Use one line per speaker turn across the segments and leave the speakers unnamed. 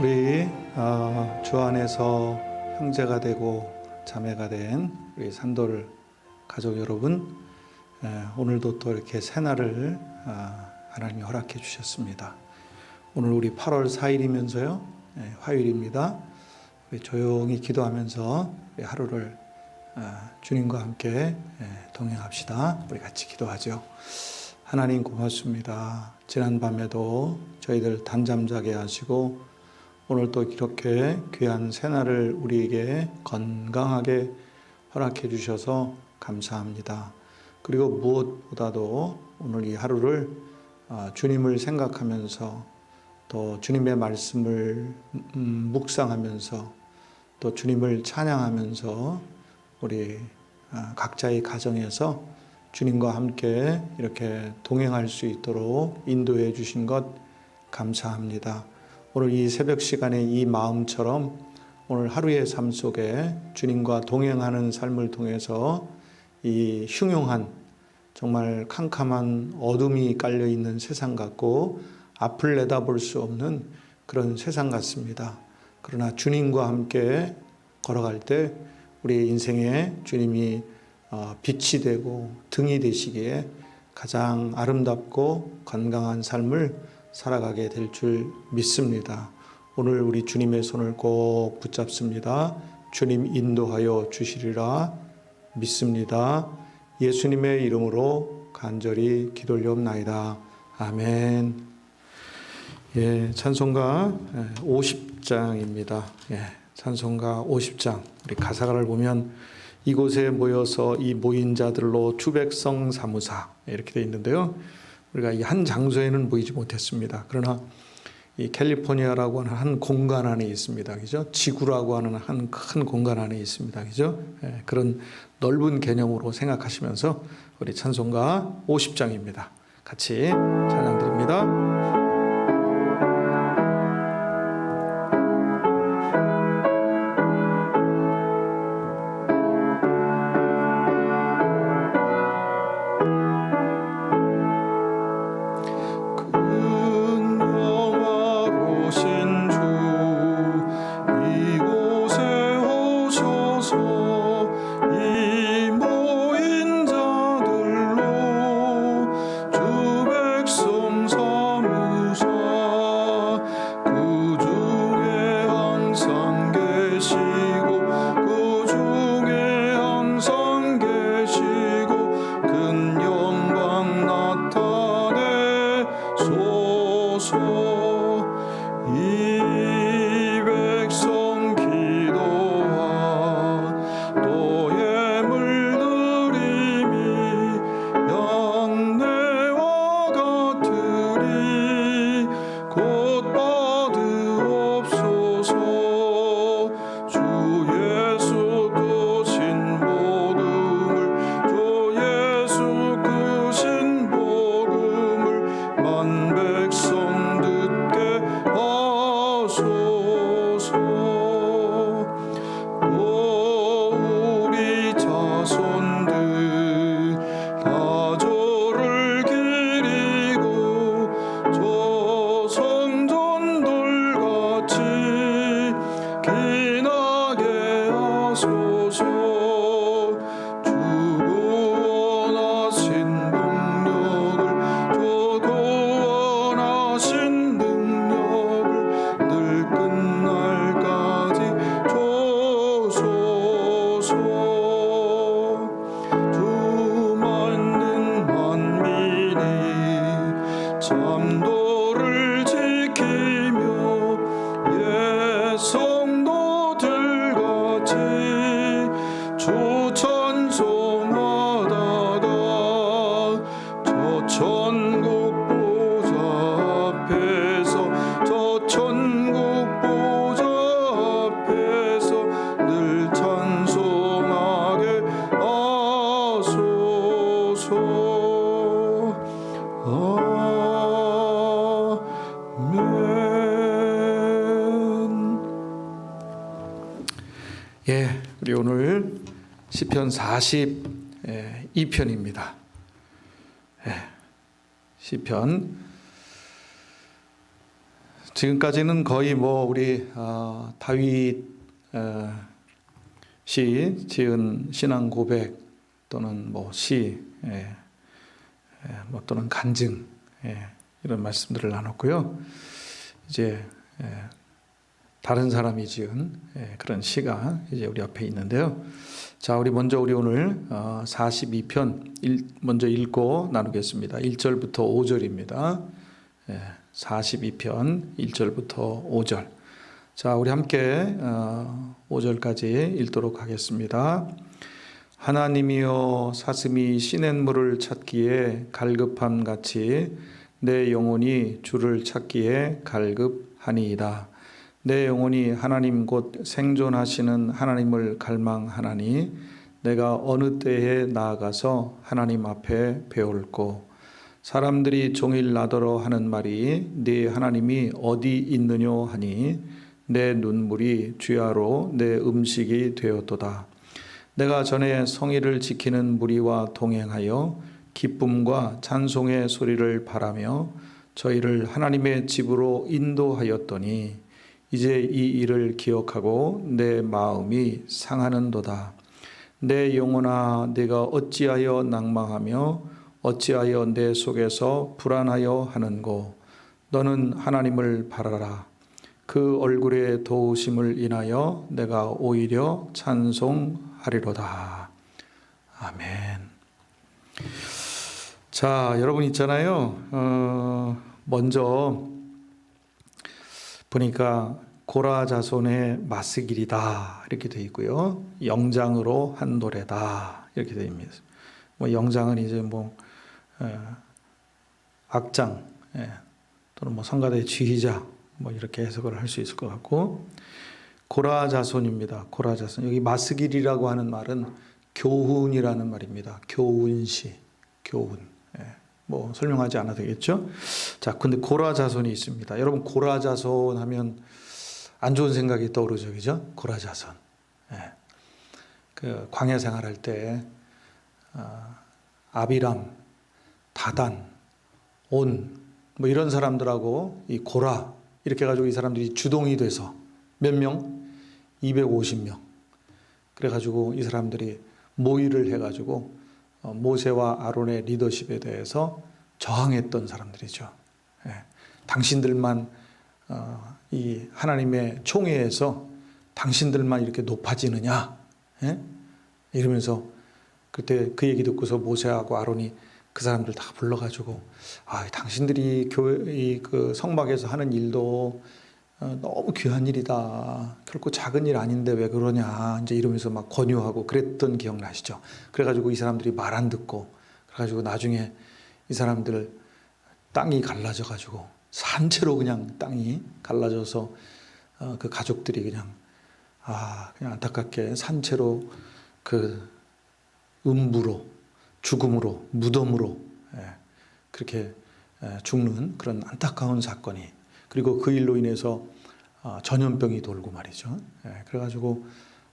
우리 어, 주 안에서 형제가 되고 자매가 된 우리 산돌 가족 여러분 에, 오늘도 또 이렇게 새날을 아, 하나님이 허락해 주셨습니다. 오늘 우리 8월 4일이면서요 예, 화요일입니다. 조용히 기도하면서 하루를 아, 주님과 함께 예, 동행합시다. 우리 같이 기도하죠. 하나님 고맙습니다. 지난 밤에도 저희들 단잠 자게 하시고 오늘 또 이렇게 귀한 새날을 우리에게 건강하게 허락해 주셔서 감사합니다. 그리고 무엇보다도 오늘 이 하루를 아, 주님을 생각하면서 또 주님의 말씀을 음, 묵상하면서 또 주님을 찬양하면서 우리 아, 각자의 가정에서 주님과 함께 이렇게 동행할 수 있도록 인도해 주신 것 감사합니다. 오늘 이 새벽 시간에 이 마음처럼 오늘 하루의 삶 속에 주님과 동행하는 삶을 통해서 이 흉흉한 정말 캄캄한 어둠이 깔려 있는 세상 같고 앞을 내다볼 수 없는 그런 세상 같습니다. 그러나 주님과 함께 걸어갈 때 우리 인생에 주님이 어, 빛이 되고 등이 되시기에 가장 아름답고 건강한 삶을 살아가게 될 줄 믿습니다. 오늘 우리 주님의 손을 꼭 붙잡습니다. 주님 인도하여 주시리라 믿습니다. 예수님의 이름으로 간절히 기도올옵나이다. 아멘. 예, 찬송가 50장입니다. 예, 찬송가 50장. 우리 가사를 보면 이곳에 모여서 이 모인 자들로 주백성 사무사 이렇게 되어 있는데요. 우리가 이 한 장소에는 모이지 못했습니다. 그러나 이 캘리포니아라고 하는 한 공간 안에 있습니다. 그죠? 지구라고 하는 한 큰 공간 안에 있습니다. 그죠? 예, 그런 넓은 개념으로 생각하시면서 우리 찬송가 50장입니다. 같이 찬양 드립니다. 우리 오늘 시편 42편입니다. 예, 시편 지금까지는 거의 뭐 우리 어, 다윗 어, 시 지은 신앙 고백 또는 뭐시 예, 예, 뭐 또는 간증 예, 이런 말씀들을 나눴고요. 이제 예, 다른 사람이 지은 예, 그런 시가 이제 우리 앞에 있는데요. 자, 우리 먼저 우리 오늘 어, 42편 일, 먼저 읽고 나누겠습니다. 1절부터 5절입니다. 예, 42편 1절부터 5절. 자, 우리 함께 어, 5절까지 읽도록 하겠습니다. 하나님이여 사슴이 시냇물을 찾기에 갈급함 같이 내 영혼이 주를 찾기에 갈급하니이다. 내 영혼이 하나님 곧 생존하시는 하나님을 갈망하나니 내가 어느 때에 나아가서 하나님 앞에 배울고 사람들이 종일 나더러 하는 말이 네 하나님이 어디 있느뇨 하니 내 눈물이 주야로 내 음식이 되었도다. 내가 전에 성의를 지키는 무리와 동행하여 기쁨과 찬송의 소리를 바라며 저희를 하나님의 집으로 인도하였더니 이제 이 일을 기억하고 내 마음이 상하는도다. 내 영혼아 내가 어찌하여 낭망하며 어찌하여 내 속에서 불안하여 하는고 너는 하나님을 바라라. 그 얼굴의 도우심을 인하여 내가 오히려 찬송하리로다. 아멘. 자, 여러분 있잖아요. 어, 먼저 보니까 고라 자손의 마스길이다 이렇게 돼 있고요. 영장으로 한 노래다 이렇게 돼 있습니다. 뭐 영장은 이제 뭐 에, 악장 예, 또는 뭐 성가대 지휘자 뭐 이렇게 해석을 할 수 있을 것 같고 고라 자손입니다. 고라 자손 여기 마스길이라고 하는 말은 교훈이라는 말입니다. 교훈시 교훈. 예, 뭐 설명하지 않아도 되겠죠. 자, 근데 고라 자손이 있습니다. 여러분 고라 자손 하면 안 좋은 생각이 떠오르죠, 그죠? 고라 자손. 예. 그 광야 생활할 때 아, 아비람, 다단, 온 뭐 이런 사람들하고 이 고라 이렇게 가지고 이 사람들이 주동이 돼서 몇 명? 250명. 그래 가지고 이 사람들이 모의를 해 가지고 어, 모세와 아론의 리더십에 대해서 저항했던 사람들이죠. 예. 당신들만 어, 이 하나님의 총회에서 당신들만 이렇게 높아지느냐? 예? 이러면서 그때 그 얘기 듣고서 모세하고 아론이 그 사람들 다 불러가지고 아 당신들이 교회 이 그 성막에서 하는 일도 어, 너무 귀한 일이다. 결코 작은 일 아닌데 왜 그러냐. 이제 이러면서 막 권유하고 그랬던 기억 나시죠? 그래가지고 이 사람들이 말 안 듣고 그래가지고 나중에 이 사람들 땅이 갈라져가지고 산채로 그냥 땅이 갈라져서 어, 그 가족들이 그냥 아 그냥 안타깝게 산채로 그 음부로 죽음으로 무덤으로 예, 그렇게 예, 죽는 그런 안타까운 사건이 그리고 그 일로 인해서 아, 전염병이 돌고 말이죠. 예, 그래가지고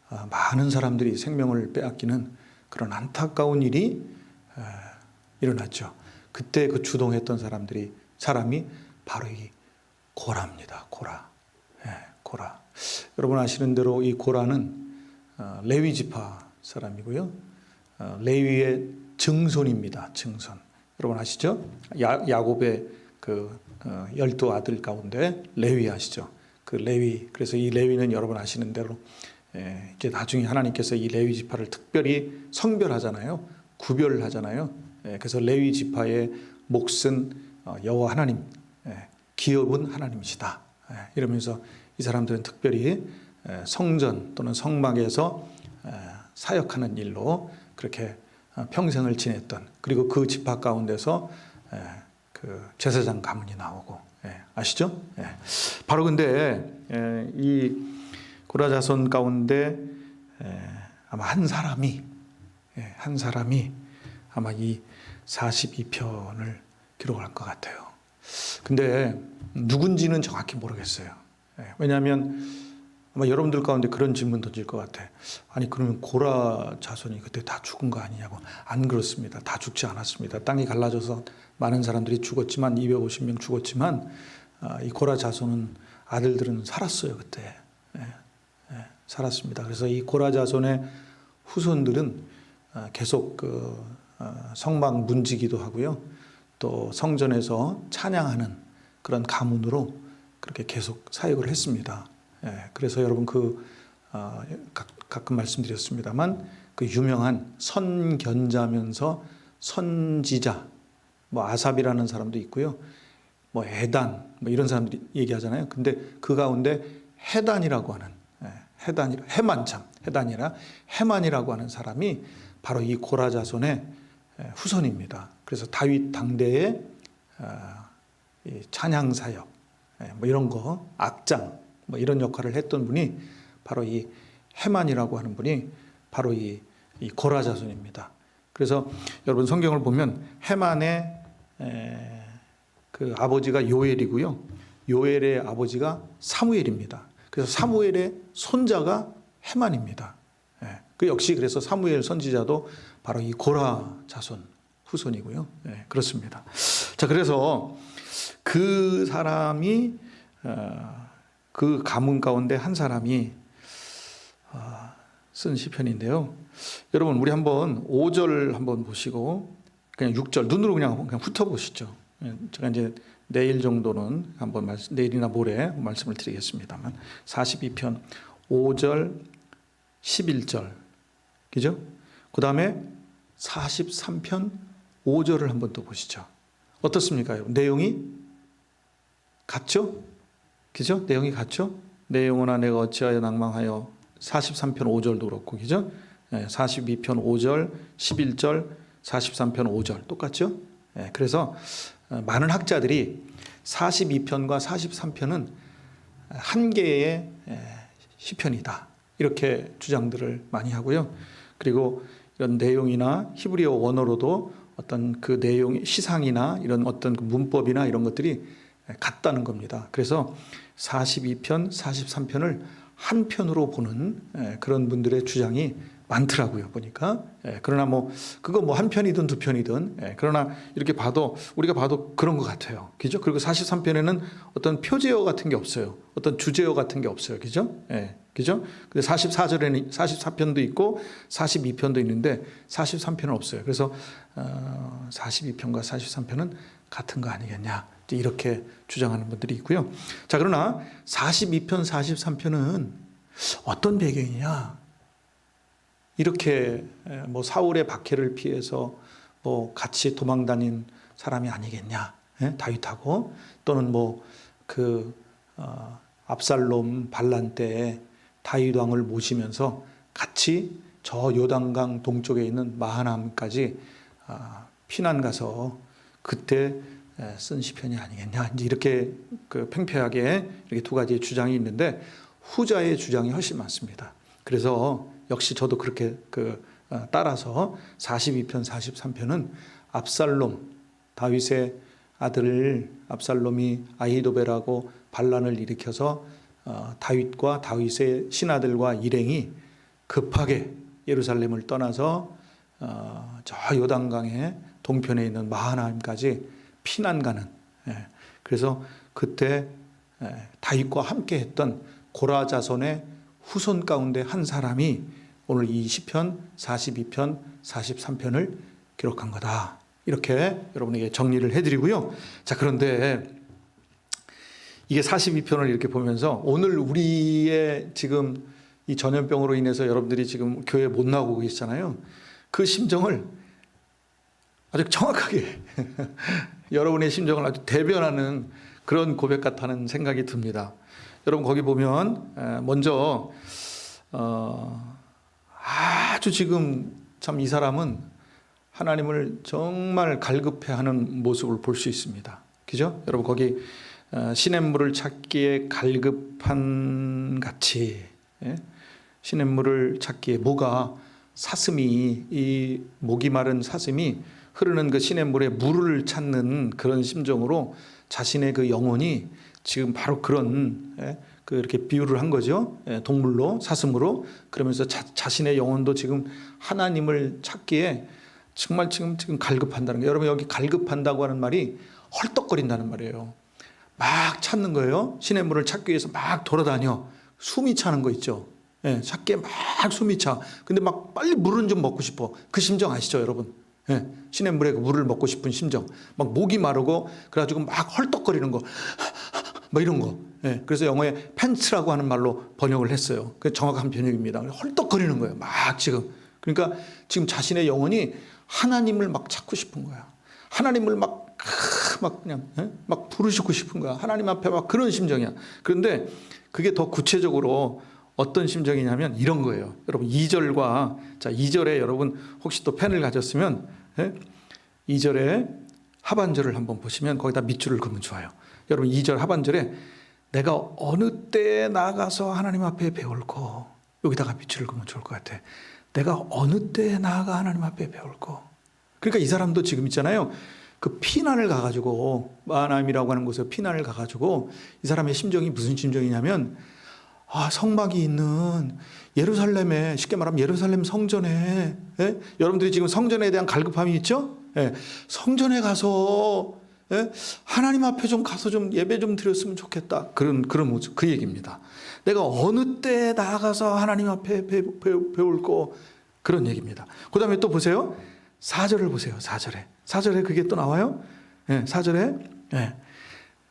아, 많은 사람들이 생명을 빼앗기는 그런 안타까운 일이 에, 일어났죠. 그때 그 주동했던 사람들이 사람이 바로 이 고라입니다. 고라, 예, 고라. 여러분 아시는 대로 이 고라는 어, 레위 지파 사람이고요. 어, 레위의 증손입니다. 증손. 여러분 아시죠? 야, 야곱의 그 어, 열두 아들 가운데 레위 아시죠? 그 레위. 그래서 이 레위는 여러분 아시는 대로 예, 이제 나중에 하나님께서 이 레위 지파를 특별히 성별하잖아요. 구별하잖아요. 예, 그래서 레위 지파의 몫은 어, 여호와 하나님, 예, 기업은 하나님이시다. 예, 이러면서 이 사람들은 특별히 예, 성전 또는 성막에서 예, 사역하는 일로 그렇게 어, 평생을 지냈던 그리고 그 지파 가운데서 예, 그 제사장 가문이 나오고 예, 아시죠? 예. 바로 근데 예, 이 고라 자손 가운데 에, 아마 한 사람이 예, 한 사람이 아마 이 42편을 기록할 것 같아요. 근데 누군지는 정확히 모르겠어요. 예, 왜냐하면 아마 여러분들 가운데 그런 질문 던질 것 같아. 아니 그러면 고라 자손이 그때 다 죽은 거 아니냐고? 안 그렇습니다. 다 죽지 않았습니다. 땅이 갈라져서 많은 사람들이 죽었지만 250명 죽었지만 아, 이 고라 자손은 아들들은 살았어요 그때 예, 예, 살았습니다. 그래서 이 고라 자손의 후손들은 아, 계속 그 어, 성막 문지기도 하고요. 또 성전에서 찬양하는 그런 가문으로 그렇게 계속 사역을 했습니다. 예, 그래서 여러분 그 어, 가- 가끔 말씀드렸습니다만 그 유명한 선견자면서 선지자 뭐 아삽이라는 사람도 있고요. 뭐 에단 뭐 이런 사람들이 얘기하잖아요. 근데 그 가운데 해단이라고 하는 예, 해단이 해만 참 해단이라 해만이라고 하는 사람이 바로 이 고라 자손의 예, 후손입니다. 그래서 다윗 당대의 아, 이 찬양 사역 예, 뭐 이런 거 악장 뭐 이런 역할을 했던 분이 바로 이 해만이라고 하는 분이 바로 이, 이 고라 자손입니다. 그래서 여러분 성경을 보면 해만의 에, 그 아버지가 요엘이고요. 요엘의 아버지가 사무엘입니다. 그래서 사무엘의 손자가 해만입니다. 예, 그 역시 그래서 사무엘 선지자도 바로 이 고라 자손 후손이고요. 예, 그렇습니다. 자, 그래서 그 사람이 어, 그 가문 가운데 한 사람이 아, 쓴 시편인데요. 여러분 우리 한번 5절 한번 보시고 그냥 6절 눈으로 그냥 그냥 훑어 보시죠. 예, 제가 이제 내일 정도는 한번 말씀, 내일이나 모레 말씀을 드리겠습니다만 42편 5절 11절 그죠? 그 다음에 43편 5절을 한번 또 보시죠. 어떻습니까? 내용이 같죠? 그죠? 내용이 같죠? 내용으나 내가 어찌하여 낭망하여 43편 5절도 그렇고 그죠? 예, 42편 5절, 11절, 43편 5절 똑같죠? 예, 그래서 어, 많은 학자들이 42편과 43편은 한 개의 예, 시편이다. 이렇게 주장들을 많이 하고요. 그리고 이런 내용이나 히브리어 원어로도 어떤 그 내용 시상이나 이런 어떤 그 문법이나 이런 것들이 같다는 겁니다. 그래서 42편, 43편을 한 편으로 보는 예, 그런 분들의 주장이 많더라고요 보니까. 예, 그러나 뭐 그거 뭐 한 편이든 두 편이든 예, 그러나 이렇게 봐도 우리가 봐도 그런 것 같아요. 그죠? 그리고 43편에는 어떤 표제어 같은 게 없어요. 어떤 주제어 같은 게 없어요. 그죠? 예, 그죠? 근데 44절에는 44편도 있고 42편도 있는데 43편은 없어요. 그래서 어, 42편과 43편은 같은 거 아니겠냐 이렇게 주장하는 분들이 있고요. 자 그러나 42편 43편은 어떤 배경이냐? 이렇게 뭐 사울의 박해를 피해서 뭐 같이 도망 다닌 사람이 아니겠냐? 예? 다윗하고 또는 뭐그 어, 압살롬 반란 때 다윗 왕을 모시면서 같이 저 요단강 동쪽에 있는 마하남까지 아, 피난 가서 그때 에, 쓴 시편이 아니겠냐 이제 이렇게 그 팽팽하게 이렇게 두 가지의 주장이 있는데 후자의 주장이 훨씬 많습니다. 그래서 역시 저도 그렇게 그 어, 따라서 42편 43편은 압살롬 다윗의 아들을 압살롬이 아히도벨하고 반란을 일으켜서 어, 다윗과 다윗의 신하들과 일행이 급하게 예루살렘을 떠나서 어, 저 요단강의 동편에 있는 마하나임까지 피난 가는 예, 그래서 그때 예, 다윗과 함께 했던 고라 자손의 후손 가운데 한 사람이 오늘 이 시편 42편 43편을 기록한 거다. 이렇게 여러분에게 정리를 해 드리고요. 자, 그런데 이게 42편을 이렇게 보면서 오늘 우리의 지금 이 전염병으로 인해서 여러분들이 지금 교회 못 나오고 계시잖아요. 그 심정을 아주 정확하게 여러분의 심정을 아주 대변하는 그런 고백 같다는 생각이 듭니다. 여러분 거기 보면 에, 먼저 어, 아주 지금 참 이 사람은 하나님을 정말 갈급해하는 모습을 볼 수 있습니다. 그죠? 여러분 거기 어, 시냇물을 찾기에 갈급한 같이 예? 시냇물을 찾기에 뭐가 사슴이 이 목이 마른 사슴이 흐르는 그 시냇물에 물을 찾는 그런 심정으로 자신의 그 영혼이 지금 바로 그런 예, 그 이렇게 비유를 한 거죠. 예, 동물로 사슴으로 그러면서 자, 자신의 영혼도 지금 하나님을 찾기에 정말 지금 지금 갈급한다는 게 여러분 여기 갈급한다고 하는 말이 헐떡거린다는 말이에요. 막 찾는 거예요. 시냇물을 찾기 위해서 막 돌아다녀. 숨이 차는 거 있죠. 예, 찾기에 막 숨이 차. 근데 막 빨리 물은 좀 먹고 싶어. 그 심정 아시죠, 여러분? 예, 시냇물에 그 물을 먹고 싶은 심정. 막 목이 마르고 그래가지고 막 헐떡거리는 거. 뭐 이런 거. 예, 그래서 영어에 팬츠라고 하는 말로 번역을 했어요. 그 정확한 번역입니다. 헐떡거리는 거예요. 막 지금. 그러니까 지금 자신의 영혼이 하나님을 막 찾고 싶은 거야. 하나님을 막, 크, 막 그냥, 예? 막 부르시고 싶은 거야. 하나님 앞에 막 그런 심정이야. 그런데 그게 더 구체적으로 어떤 심정이냐면 이런 거예요. 여러분 2절과 자 2절에 여러분 혹시 또 펜을 가졌으면 예? 2절에 하반절을 한번 보시면 거기다 밑줄을 그으면 좋아요. 여러분 2절 하반절에 내가 어느 때에 나가서 하나님 앞에 배울고 여기다가 밑줄을 그으면 좋을 것 같아. 내가 어느 때에 나아가 하나님 앞에 배울고 그러니까 이 사람도 지금 있잖아요. 그 피난을 가가지고 마나임이라고 하는 곳에 피난을 가가지고 이 사람의 심정이 무슨 심정이냐면 아 성막이 있는 예루살렘에 쉽게 말하면 예루살렘 성전에 예? 여러분들이 지금 성전에 대한 갈급함이 있죠? 예. 성전에 가서 예? 하나님 앞에 좀 가서 좀 예배 좀 드렸으면 좋겠다 그런 그런 모습 그 얘기입니다. 내가 어느 때 나가서 하나님 앞에 배, 배, 배울 거 그런 얘기입니다. 그 다음에 또 보세요. 4절을 보세요. 4절에. 4절에 그게 또 나와요. 예, 4절에. 예.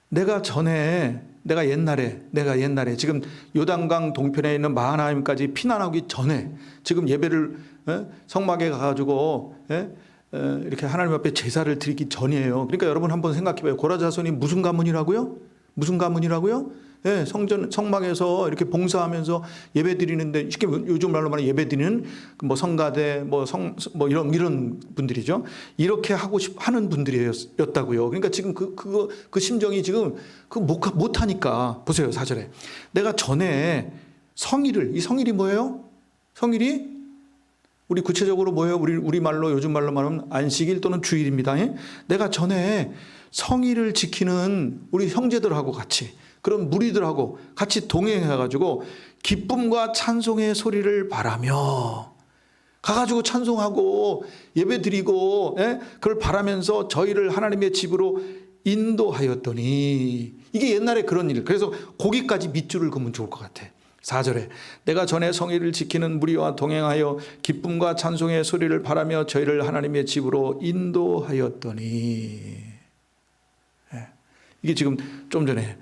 내가 전에, 내가 옛날에, 내가 옛날에, 지금 요단강 동편에 있는 마하나임까지 피난하기 전에, 지금 예배를, 예? 성막에 가가지고, 예? 에, 이렇게 하나님 앞에 제사를 드리기 전이에요. 그러니까 여러분 한번 생각해 봐요. 고라 자손이 무슨 가문이라고요? 무슨 가문이라고요? 예, 성전 성막에서 이렇게 봉사하면서 예배 드리는데 쉽게 요즘 말로 말하면 예배 드리는 그뭐 성가대 뭐성뭐 이런 이런 분들이죠. 이렇게 하고 싶 하는 분들이었다고요. 그러니까 지금 그 그거 그 심정이 지금 그못 하니까 보세요 사절에 내가 전에 성일을 이 성일이 뭐예요? 성일이 우리 구체적으로 뭐예요? 우리 우리 말로 요즘 말로 말하면 안식일 또는 주일입니다. 예? 내가 전에 성일을 지키는 우리 형제들하고 같이 그런 무리들하고 같이 동행해가지고 기쁨과 찬송의 소리를 바라며 가가지고 찬송하고 예배 드리고 예? 그걸 바라면서 저희를 하나님의 집으로 인도하였더니 이게 옛날에 그런 일 그래서 거기까지 밑줄을 그으면 좋을 것 같아 4절에 내가 전에 성의를 지키는 무리와 동행하여 기쁨과 찬송의 소리를 바라며 저희를 하나님의 집으로 인도하였더니 예. 이게 지금 좀 전에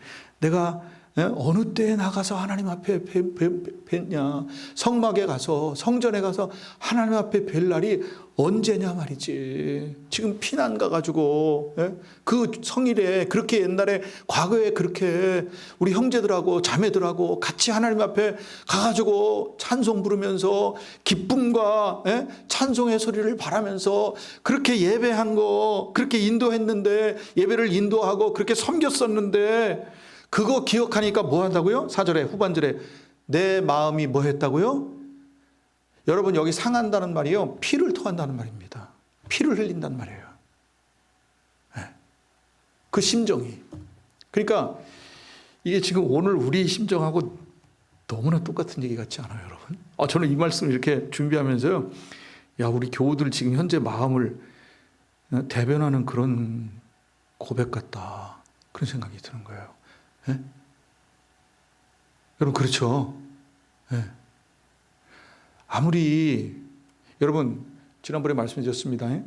내가 예? 어느 때에 나가서 하나님 앞에 뵀냐 성막에 가서 성전에 가서 하나님 앞에 뵐 날이 언제냐 말이지 지금 피난 가 가지고 예? 그 성일에 그렇게 옛날에 과거에 그렇게 우리 형제들하고 자매들하고 같이 하나님 앞에 가가지고 찬송 부르면서 기쁨과 예? 찬송의 소리를 바라면서 그렇게 예배한 거 그렇게 인도했는데 예배를 인도하고 그렇게 섬겼었는데 그거 기억하니까 뭐 한다고요? 사절에 후반절에 내 마음이 뭐 했다고요? 여러분 여기 상한다는 말이요 피를 토한다는 말입니다. 피를 흘린다는 말이에요. 예. 그 심정이. 그러니까 이게 지금 오늘 우리 심정하고 너무나 똑같은 얘기 같지 않아요, 여러분? 아, 저는 이 말씀을 이렇게 준비하면서요. 야, 우리 교우들 지금 현재 마음을 어, 대변하는 그런 고백 같다. 그런 생각이 드는 거예요. 예? 여러분 그렇죠? 예. 아무리 여러분 지난번에 말씀드렸습니다. 예?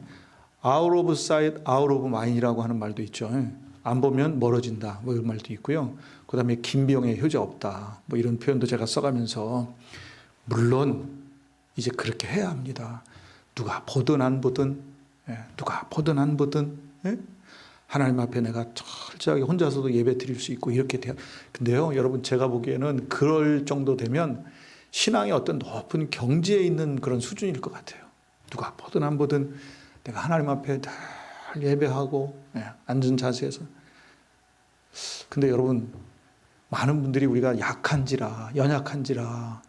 out of sight, out of mind이라고 하는 말도 있죠. 예. 안 보면 멀어진다. 뭐 이런 말도 있고요. 그다음에 김병의 효자 없다. 뭐 이런 표현도 제가 써가면서 물론 이제 그렇게 해야 합니다. 누가 보든 안 보든 예, 누가 보든 안 보든 예? 하나님 앞에 내가 철저하게 혼자서도 예배 드릴 수 있고 이렇게 돼요. 근데요, 여러분 제가 보기에는 그럴 정도 되면 신앙의 어떤 높은 경지에 있는 그런 수준일 것 같아요. 누가 보든 안 보든 내가 하나님 앞에 늘 예배하고 예, 앉은 자세에서. 근데 여러분 많은 분들이 우리가 약한지라 연약한지라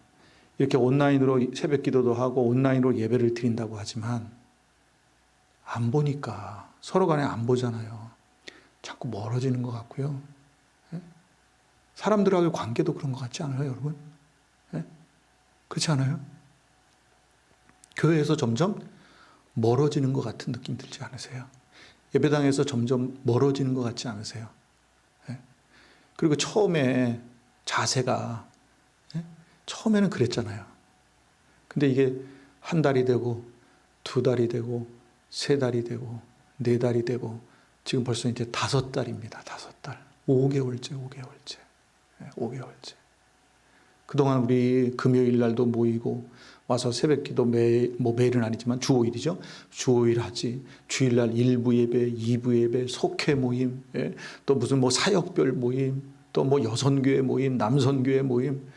이렇게 온라인으로 새벽 기도도 하고 온라인으로 예배를 드린다고 하지만 안 보니까 서로 간에 안 보잖아요. 자꾸 멀어지는 것 같고요. 예? 사람들하고의 관계도 그런 것 같지 않아요, 여러분? 예? 그렇지 않아요? 교회에서 점점 멀어지는 것 같은 느낌 들지 않으세요? 예배당에서 점점 멀어지는 것 같지 않으세요? 예? 그리고 처음에 자세가 예? 처음에는 그랬잖아요. 근데 이게 한 달이 되고 두 달이 되고 세 달이 되고 네 달이 되고 지금 벌써 이제 다섯 달입니다. 다섯 달. 5개월째, 5개월째. 예, 5개월째. 그동안 우리 금요일 날도 모이고 와서 새벽 기도 매, 뭐 매일은 아니지만 주 5일이죠. 주 5일 하지. 주일날 일부 예배, 2부 예배, 속회 모임, 예, 또 무슨 뭐 사역별 모임, 또 뭐 여선교회 모임, 남선교회 모임.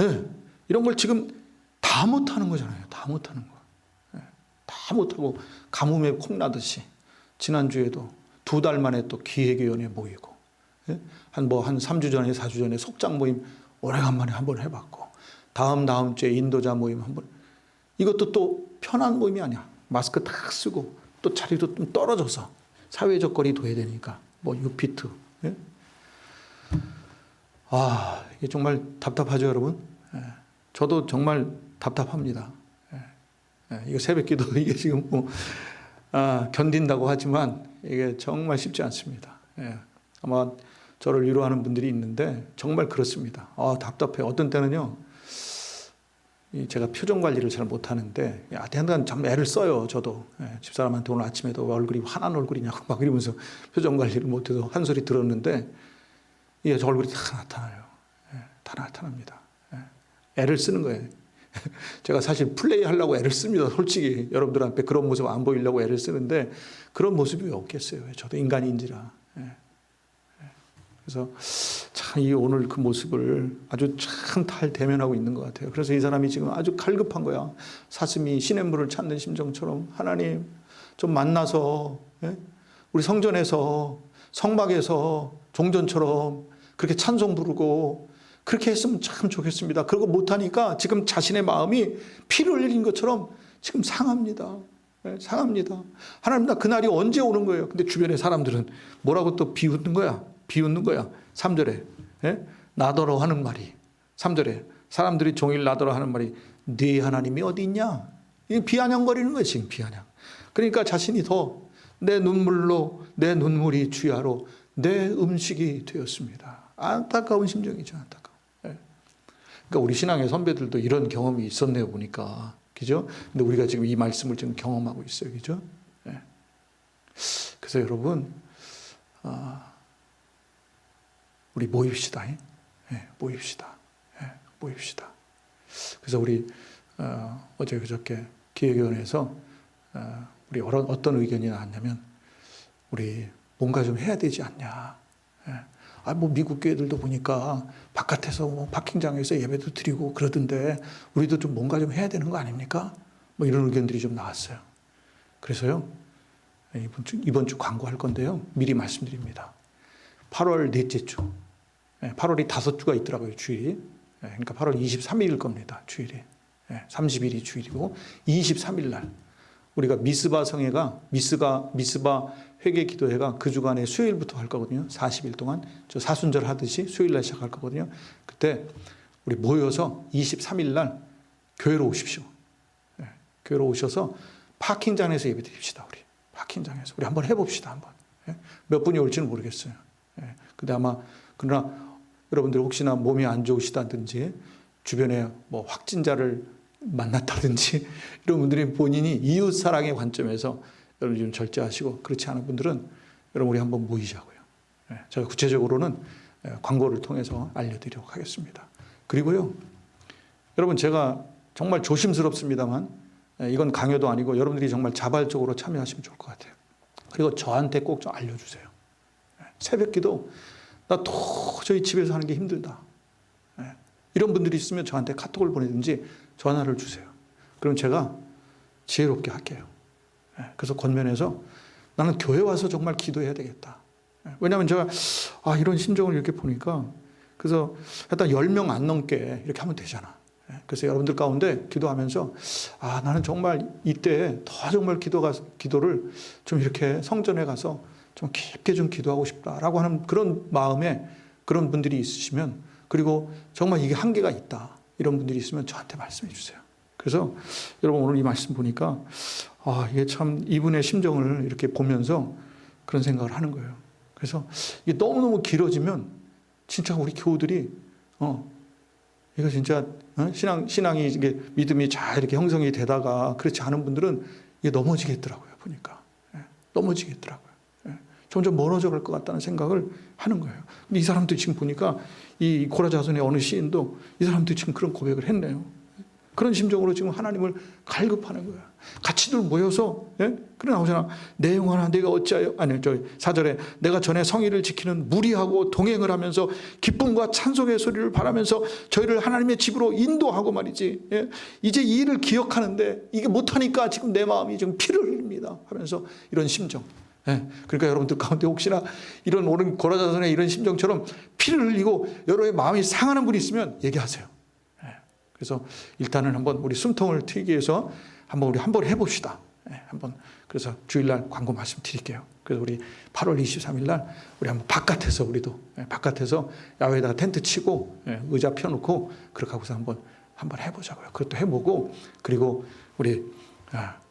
예, 이런 걸 지금 다 못하는 거잖아요. 다 못하는 거. 예, 다 못하고 가뭄에 콩나듯이. 지난주에도 두 달 만에 또 기획위원회 모이고 예? 한뭐 한 3주 전에 4주 전에 속장 모임 오래간만에 한번 해봤고 다음 다음 주에 인도자 모임 한번 이것도 또 편한 모임이 아니야 마스크 딱 쓰고 또 자리도 좀 떨어져서 사회적 거리 둬야 되니까 뭐 6피트 예? 아 이게 정말 답답하죠 여러분 예. 저도 정말 답답합니다 예. 예. 이거 새벽기도 이게 지금 뭐 아, 견딘다고 하지만 이게 정말 쉽지 않습니다. 예. 아마 저를 위로하는 분들이 있는데 정말 그렇습니다. 아, 답답해. 어떤 때는요. 이 제가 표정 관리를 잘 못하는데 아무튼 참 애를 써요. 저도 예, 집사람한테 오늘 아침에도 왜 얼굴이 화난 얼굴이냐고 막 이러면서 표정 관리를 못해서 한 소리 들었는데 이게 저 얼굴이 다 나타나요. 예, 다 나타납니다. 예. 애를 쓰는 거예요. 제가 사실 플레이 하려고 애를 씁니다. 솔직히 여러분들한테 그런 모습 안 보이려고 애를 쓰는데 그런 모습이 없겠어요. 저도 인간인지라. 예. 예. 그래서 참 이 오늘 그 모습을 아주 참 잘 대면하고 있는 것 같아요. 그래서 이 사람이 지금 아주 갈급한 거야. 사슴이 시냇 물을 찾는 심정처럼 하나님 좀 만나서 예? 우리 성전에서 성막에서 종전처럼 그렇게 찬송 부르고 그렇게 했으면 참 좋겠습니다. 그러고 못하니까 지금 자신의 마음이 피를 흘린 것처럼 지금 상합니다. 예, 상합니다. 하나님 나 그날이 언제 오는 거예요? 근데 주변의 사람들은 뭐라고 또 비웃는 거야? 비웃는 거야. 3절에. 예? 나더러 하는 말이. 3절에. 사람들이 종일 나더러 하는 말이 네 하나님이 어디 있냐? 이 비아냥거리는 거예요, 지금 비아냥. 그러니까 자신이 더 내 눈물로 내 눈물이 주야로 내 음식이 되었습니다. 안타까운 심정이죠, 안타까워. 예. 그러니까 우리 신앙의 선배들도 이런 경험이 있었네요, 보니까. 그죠? 근데 우리가 지금 이 말씀을 지금 경험하고 있어요. 그죠? 예. 그래서 여러분, 아, 우리 모입시다. 예? 예, 모입시다. 예, 모입시다. 그래서 우리, 어, 어제 그저께 기획위원회에서 어, 우리 어떤 의견이 나왔냐면, 우리 뭔가 좀 해야 되지 않냐. 예. 아, 뭐 미국 교회들도 보니까 바깥에서 뭐 파킹장에서 예배도 드리고 그러던데 우리도 좀 뭔가 좀 해야 되는 거 아닙니까? 뭐 이런 의견들이 좀 나왔어요. 그래서요, 이번 주, 이번 주 광고할 건데요. 미리 말씀드립니다. 8월 넷째 주. 8월이 다섯 주가 있더라고요, 주일이. 예, 그러니까 8월 23일일 겁니다, 주일이. 30일이 주일이고, 23일 날. 우리가 미스바 성회가, 미스가, 미스바 회개 기도회가 그 주간에 수요일부터 할 거거든요. 40일 동안. 저 사순절 하듯이 수요일 날 시작할 거거든요. 그때 우리 모여서 23일 날 교회로 오십시오. 예, 교회로 오셔서 파킹장에서 예배 드립시다, 우리. 파킹장에서. 우리 한번 해봅시다, 한번. 예, 몇 분이 올지는 모르겠어요. 예, 근데 아마, 그러나 여러분들 혹시나 몸이 안 좋으시다든지 주변에 뭐 확진자를 만났다든지 이런 분들이 본인이 이웃 사랑의 관점에서 여러분 좀 절제하시고 그렇지 않은 분들은 여러분 우리 한번 모이자고요. 예, 제가 구체적으로는 예, 광고를 통해서 알려드리도록 하겠습니다. 그리고요, 여러분 제가 정말 조심스럽습니다만 예, 이건 강요도 아니고 여러분들이 정말 자발적으로 참여하시면 좋을 것 같아요. 그리고 저한테 꼭 좀 알려주세요. 예, 새벽기도 나 도저히 집에서 하는 게 힘들다. 예, 이런 분들이 있으면 저한테 카톡을 보내든지 전화를 주세요. 그럼 제가 지혜롭게 할게요. 예, 그래서 권면해서 나는 교회 와서 정말 기도해야 되겠다. 예, 왜냐하면 제가 아, 이런 심정을 이렇게 보니까 그래서 일단 10명 안 넘게 이렇게 하면 되잖아. 예, 그래서 여러분들 가운데 기도하면서 아, 나는 정말 이때 더 정말 기도가, 기도를 좀 이렇게 성전에 가서 좀 깊게 좀 기도하고 싶다라고 하는 그런 마음에 그런 분들이 있으시면 그리고 정말 이게 한계가 있다. 이런 분들이 있으면 저한테 말씀해 주세요. 그래서 여러분 오늘 이 말씀 보니까 아, 이게 참 이분의 심정을 이렇게 보면서 그런 생각을 하는 거예요. 그래서 이게 너무너무 길어지면 진짜 우리 교우들이 어 이거 진짜 어? 신앙 신앙이 이게 믿음이 잘 이렇게 형성이 되다가 그렇지 않은 분들은 이게 넘어지겠더라고요 보니까 예, 넘어지겠더라고요. 예, 점점 멀어져 갈 것 같다는 생각을 하는 거예요. 근데 이 사람도 지금 보니까 이 고라 자손의 어느 시인도 이 사람도 지금 그런 고백을 했네요. 그런 심정으로 지금 하나님을 갈급하는 거야. 같이들 모여서 예? 그래 나오잖아. 내 영혼아 내가 어찌하여 아니 저 사절에 내가 전에 성의를 지키는 무리하고 동행을 하면서 기쁨과 찬송의 소리를 바라면서 저희를 하나님의 집으로 인도하고 말이지. 예? 이제 이 일을 기억하는데 이게 못하니까 지금 내 마음이 지금 피를 흘립니다. 하면서 이런 심정. 예, 그러니까 여러분들 가운데 혹시나 이런 오른 고라자선의 이런 심정처럼 피를 흘리고 여러분의 마음이 상하는 분이 있으면 얘기하세요. 예, 그래서 일단은 한번 우리 숨통을 트이기 위해서 한번 우리 한번 해봅시다. 예, 한번 그래서 주일날 광고 말씀 드릴게요. 그래서 우리 8월 23일 날 우리 한번 바깥에서 우리도 예, 바깥에서 야외에다가 텐트 치고 예, 의자 펴놓고 그렇게 하고서 한번 한번 해보자고요. 그것도 해보고 그리고 우리 아, 예,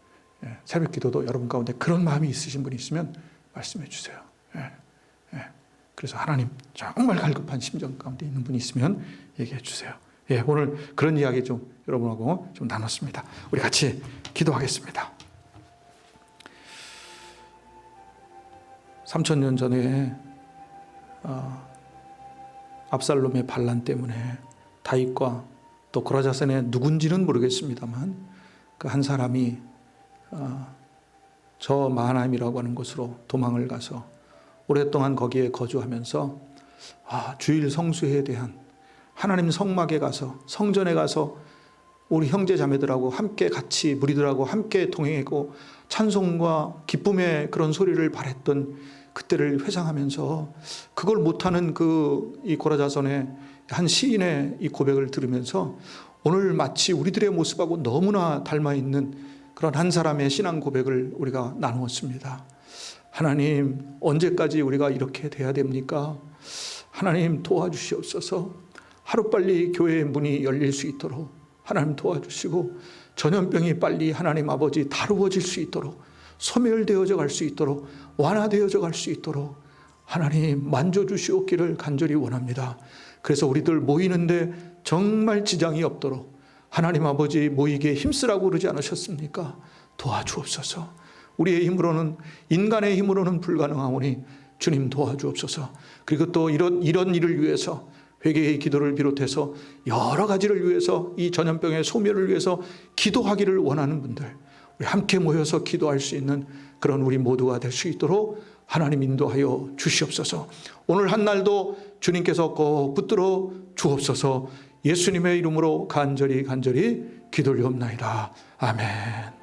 새벽 기도도 여러분 가운데 그런 마음이 있으신 분이 있으면 말씀해 주세요. 예, 예. 그래서 하나님 정말 갈급한 심정 가운데 있는 분이 있으면 얘기해 주세요. 예, 오늘 그런 이야기 좀 여러분하고 좀 나눴습니다. 우리 같이 기도하겠습니다. 3천 년 전에 어, 압살롬의 반란 때문에 다윗과 또 고라자산의 누군지는 모르겠습니다만 그 한 사람이 어, 저 마하나임이라고 하는 곳으로 도망을 가서 오랫동안 거기에 거주하면서 아, 주일 성수회에 대한 하나님 성막에 가서 성전에 가서 우리 형제 자매들하고 함께 같이 무리들하고 함께 동행했고 찬송과 기쁨의 그런 소리를 발했던 그때를 회상하면서 그걸 못하는 그 이 고라자선의 한 시인의 이 고백을 들으면서 오늘 마치 우리들의 모습하고 너무나 닮아 있는 그런 한 사람의 신앙 고백을 우리가 나누었습니다. 하나님, 언제까지 우리가 이렇게 돼야 됩니까? 하나님 도와주시옵소서. 하루빨리 교회의 문이 열릴 수 있도록 하나님 도와주시고 전염병이 빨리 하나님 아버지 다루어질 수 있도록 소멸되어져 갈 수 있도록 완화되어져 갈 수 있도록 하나님 만져주시옵기를 간절히 원합니다. 그래서 우리들 모이는데 정말 지장이 없도록 하나님 아버지 모이게 힘쓰라고 그러지 않으셨습니까? 도와주옵소서. 우리의 힘으로는 인간의 힘으로는 불가능하오니 주님 도와주옵소서. 그리고 또 이런 이런 일을 위해서 회개의 기도를 비롯해서 여러 가지를 위해서 이 전염병의 소멸을 위해서 기도하기를 원하는 분들 우리 함께 모여서 기도할 수 있는 그런 우리 모두가 될 수 있도록 하나님 인도하여 주시옵소서. 오늘 한 날도 주님께서 꼭 붙들어 주옵소서. 예수님의 이름으로 간절히 간절히 기도를 옵나이다. 아멘.